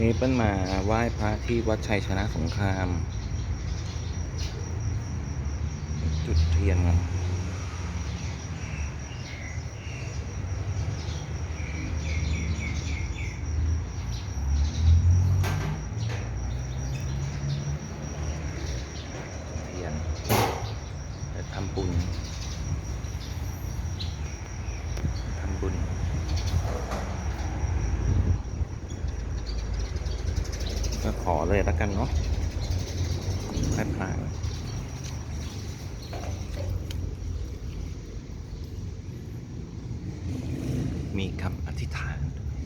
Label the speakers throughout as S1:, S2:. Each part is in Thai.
S1: นี่เปิ้ลมาไหว้พระที่วัดชัยชนะสงคราม จุดเทียนกันทำบุญทำบุญ ก็ขอเลยแล้วกันเนาะแค่พลางมีคำอธิษฐานด้วย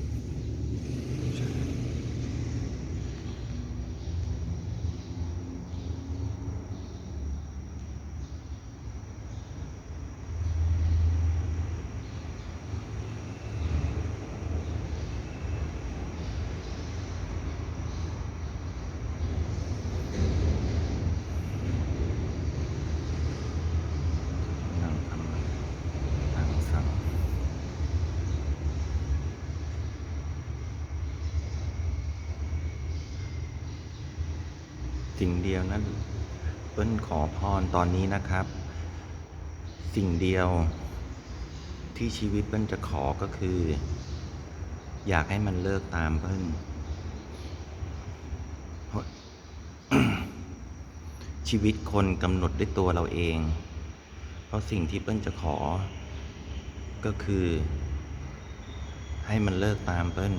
S1: นั่งทำนั่งสั่ง สิ่งเดียวนั้นเปิ้ลขอพรตอนนี้นะครับ สิ่งเดียวที่ชีวิตเปิ้ลจะขอก็คือ อยากให้มันเลิกตามเปิ้ลชีวิตคนกำหนดด้วยตัวเราเอง เพราะสิ่งที่เปิ้ลจะขอ ก็คือ ให้มันเลิกตามเปิ้ล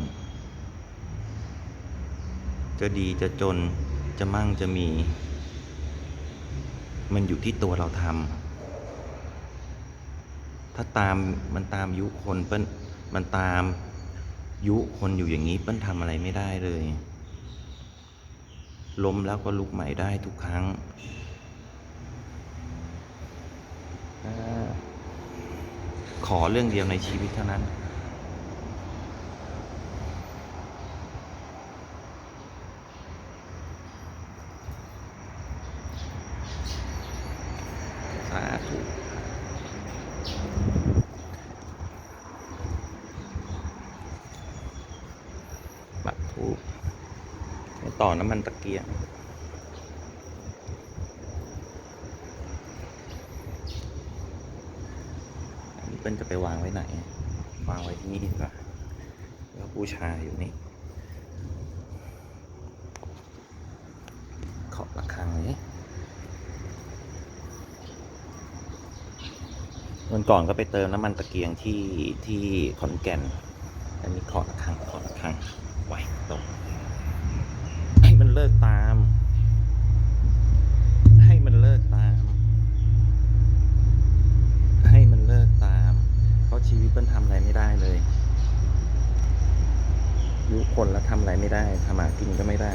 S1: จะดีจะจน จะมั่งจะมี มันอยู่ที่ตัวเราทำถ้าตามมันตามยุคนเปิ้ลมันตามยุคนอยู่อย่างนี้เปิ้ลทำอะไรไม่ได้เลยล้มแล้วก็ลุกใหม่ได้ทุกครั้ง ขอเรื่องเดียวในชีวิตเท่านั้นาธุปักทูบต่อน้ำมันตะเกียงอันนี้เป็นจะไปวางไว้ไหน วางไว้ที่นี่ดีกว่าแล้วบูชาอยู่นี่ขอบระฆังนี้ วันก่อนก็ไปเติมน้ำมันตะเกียงที่ที่ขอนแก่น อันนี้ขอระฆังขอระฆังไว้ตรงให้มันเลิกตาม ให้มันเลิกตาม ให้มันเลิกตาม เพราะชีวิตมันทำอะไรไม่ได้เลยยุคนแล้วทำอะไรไม่ได้ทำหากินก็ไม่ได้